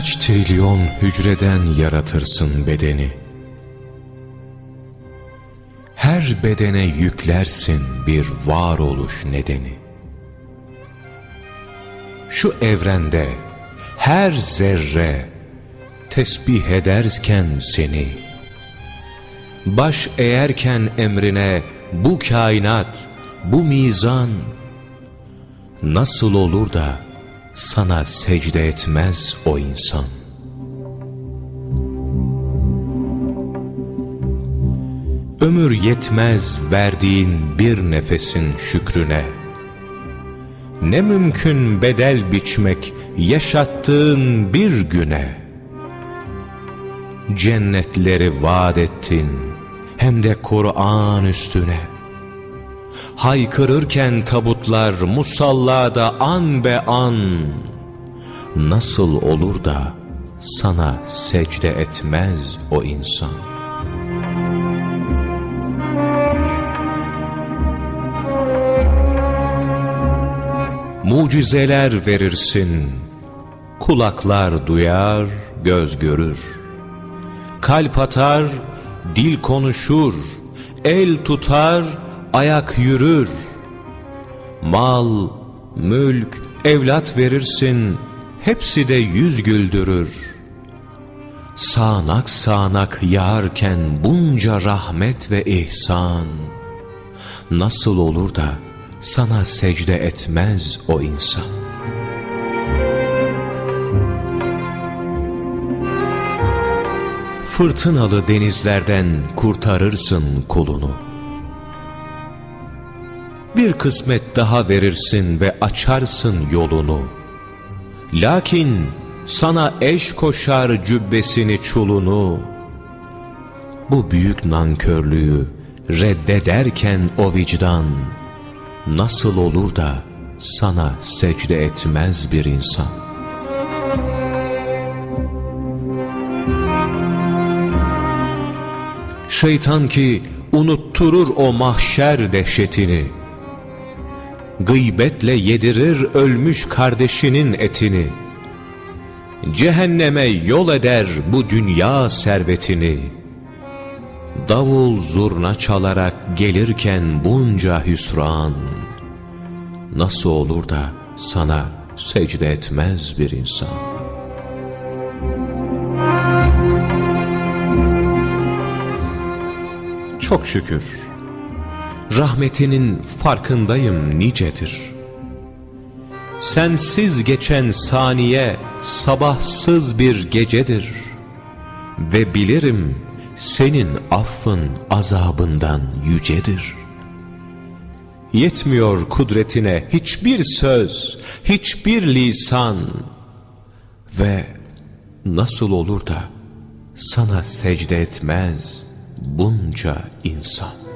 Kaç trilyon hücreden yaratırsın bedeni? Her bedene yüklersin bir varoluş nedeni. Şu evrende her zerre tesbih ederken seni Baş eğerken emrine bu kainat, bu mizan Nasıl olur da sana secde etmez o insan. Ömür yetmez verdiğin bir nefesin şükrüne. Ne mümkün bedel biçmek yaşattığın bir güne. Cennetleri vaat ettin hem de Kur'an üstüne. Haykırırken tabutlar musallada an be an. Nasıl olur da sana secde etmez o insan? Mucizeler verirsin Kulaklar duyar, göz görür. Kalp atar, dil konuşur El tutar, ayak yürür. Mal, mülk, evlat verirsin, hepsi de yüz güldürür. Sağnak sağanak yağarken bunca rahmet ve ihsan, nasıl olur da sana secde etmez o insan? Fırtınalı denizlerden kurtarırsın kulunu. Bir kısmet daha verirsin ve açarsın yolunu. Lakin sana eş koşar cübbesini çulunu. Bu büyük nankörlüğü reddederken o vicdan, nasıl olur da sana secde etmez bir insan? Şeytan ki unutturur o mahşer dehşetini, gıybetle yedirir ölmüş kardeşinin etini. Cehenneme yol eder bu dünya servetini. Davul zurna çalarak gelirken bunca hüsran, nasıl olur da sana secde etmez bir insan? Çok şükür rahmetinin farkındayım nicedir. Sensiz geçen saniye sabahsız bir gecedir. Ve bilirim senin affın azabından yücedir. Yetmiyor kudretine hiçbir söz, hiçbir lisan. Ve nasıl olur da sana secde etmez bunca insan.